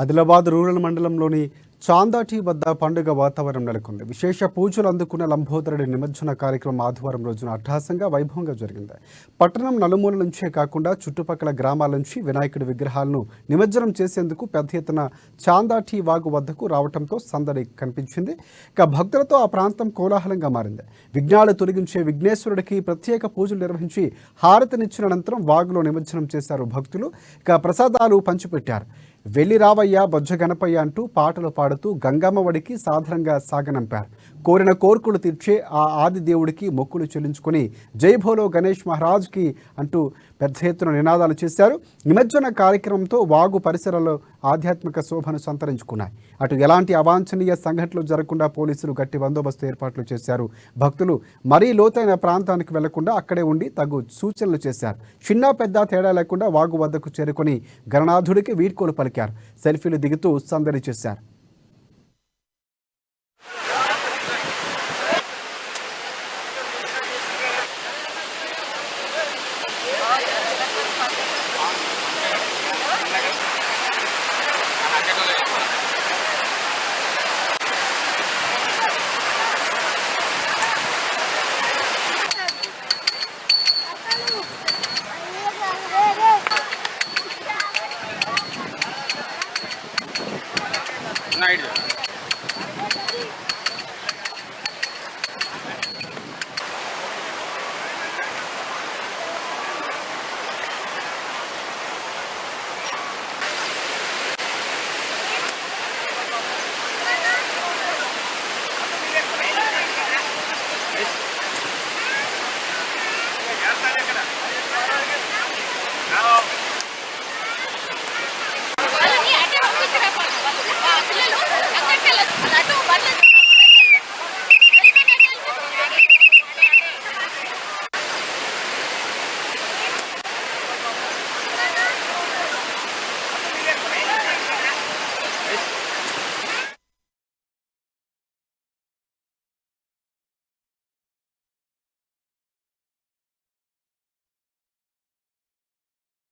Adilabad rural మండలంలోని చాందాటి వద్ద పండుగ వాతావరణం నెలకొంది. విశేష పూజలు అందుకున్న లంబోదరుడి నిమజ్జన కార్యక్రమం ఆదివారం రోజున అట్టహాసంగా వైభవంగా జరిగింది. పట్టణం నలుమూల నుంచే కాకుండా చుట్టుపక్కల గ్రామాల నుంచి వినాయకుడి విగ్రహాలను నిమజ్జనం చేసేందుకు పెద్ద ఎత్తున చాందాటి వాగు వద్దకు రావడంతో సందడి కనిపించింది. ఇక భక్తులతో ఆ ప్రాంతం కోలాహలంగా మారింది. విఘ్నాలు తొలగించే విఘ్నేశ్వరుడికి ప్రత్యేక పూజలు నిర్వహించి హారతినిచ్చిన అనంతరం వాగులో నిమజ్జనం చేశారు భక్తులు. ఇక ప్రసాదాలు పంచిపెట్టారు. వెళ్ళి రావయ్యా బొజ్జ గణపయ్య అంటూ పాటలు పాడుతూ గంగమ్మ వడికి సాధారణంగా సాగనంపారు. కోరిన కోర్కులు తీర్చే ఆ ఆది దేవుడికి మొక్కులు చెల్లించుకొని జై భోలో గణేష్ మహారాజ్కి అంటూ పెద్ద ఎత్తున నినాదాలు చేశారు. నిమజ్జన కార్యక్రమంతో వాగు పరిసరాల్లో ఆధ్యాత్మిక శోభను సంతరించుకున్నాయి. అటు ఎలాంటి అవాంఛనీయ సంఘటనలు జరగకుండా పోలీసులు గట్టి బందోబస్తు ఏర్పాట్లు చేశారు. భక్తులు మరీ లోతైన ప్రాంతానికి వెళ్ళకుండా అక్కడే ఉండి తగు సూచనలు చేశారు. చిన్న పెద్ద తేడా లేకుండా వాగు వద్దకు చేరుకొని గణనాథుడికి వీడ్కోలు పలికారు. సెల్ఫీలు దిగుతూ సందడి చేశారు. ないで。